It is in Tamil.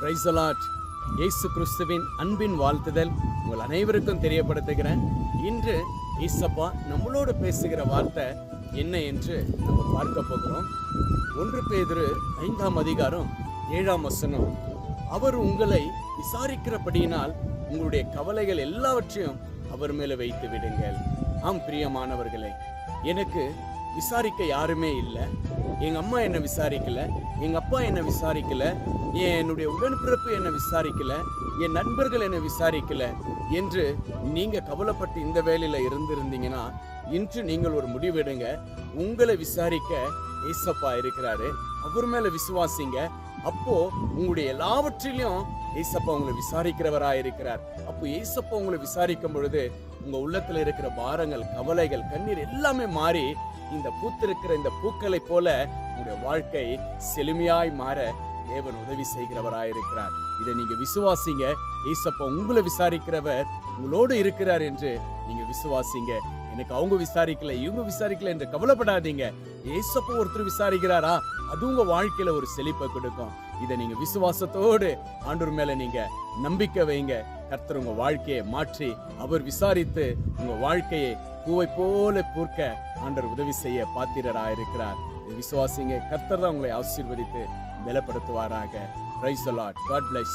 பிரைசலாட் இயேசு கிறிஸ்துவின் அன்பின் வாழ்த்துதல் உங்கள் அனைவருக்கும் தெரியப்படுத்துகிறேன். இன்று ஈசப்பா நம்மளோடு பேசுகிற வார்த்தை என்ன என்று நம்ம பார்க்க போகிறோம். ஒன்று பேதிரு ஐந்தாம் அதிகாரம் ஏழாம் வசனம். அவர் உங்களை விசாரிக்கிறபடியினால் உங்களுடைய கவலைகள் எல்லாவற்றையும் அவர் மேலே வைத்து விடுங்கள் ஆம் பிரியமானவர்களே எனக்கு விசாரிக்க யாருமே இல்லை. எங்கள் அம்மா என்ன விசாரிக்கலை எங்கள் அப்பா என்ன விசாரிக்கலை என்னுடைய உடன்பிறப்பு என்ன விசாரிக்கலை என் நண்பர்கள் என்ன விசாரிக்கலை என்று நீங்கள் கவலைப்பட்டு இந்த வேலையில் இருந்திருந்தீங்கன்னா இன்று நீங்கள் ஒரு முடிவெடுங்க. உங்களை விசாரிக்க ஏசப்பா இருக்கிறாரு. அவர் மேலே விசுவாசிங்க. அப்போ உங்களுடைய எல்லாவற்றிலையும் ஏசப்பா உங்களை விசாரிக்கிறவரா இருக்கிறார் அப்போ ஏசப்பா உங்களை விசாரிக்கும் பொழுது உங்க உள்ளத்தில் இருக்கிற பாரங்கள் கவலைகள் கண்ணீர் எல்லாமே மாறி இந்த பூத்திருக்கிற இந்த பூக்களை போல உங்களுடைய வாழ்க்கை செழுமையாய் மாற தேவன் உதவி செய்கிறவராயிருக்கிறார். இதை நீங்க விசுவாசிங்க. ஈசப்பா உங்களை விசாரிக்கிறவர் உங்களோடு இருக்கிறார் என்று நீங்க விசுவாசிங்க. எனக்கு அவங்க விசாரிக்கல இவங்க விசாரிக்கல என்று கவலைப்படாதீங்க. ஏசப்பா ஒருத்தர் விசாரிக்கிறாரா? அது உங்க வாழ்க்கையில ஒரு செழிப்பை கொடுக்கும். இதை நீங்க விசுவாசத்தோடு ஆண்டூர் மேல நீங்க நம்பிக்கை வைங்க. கர்த்தர் உங்க வாழ்க்கையை மாற்றி அவர் விசாரித்து உங்க வாழ்க்கையை பூவை போல பூர்க்க ஆண்டர் உதவி செய்ய பாத்திரராயிருக்கிறார். விசுவாசிங்க கர்த்தர் தான் உங்களை ஆசீர்வதித்து பலப்படுத்துவாராக. Praise lord god bless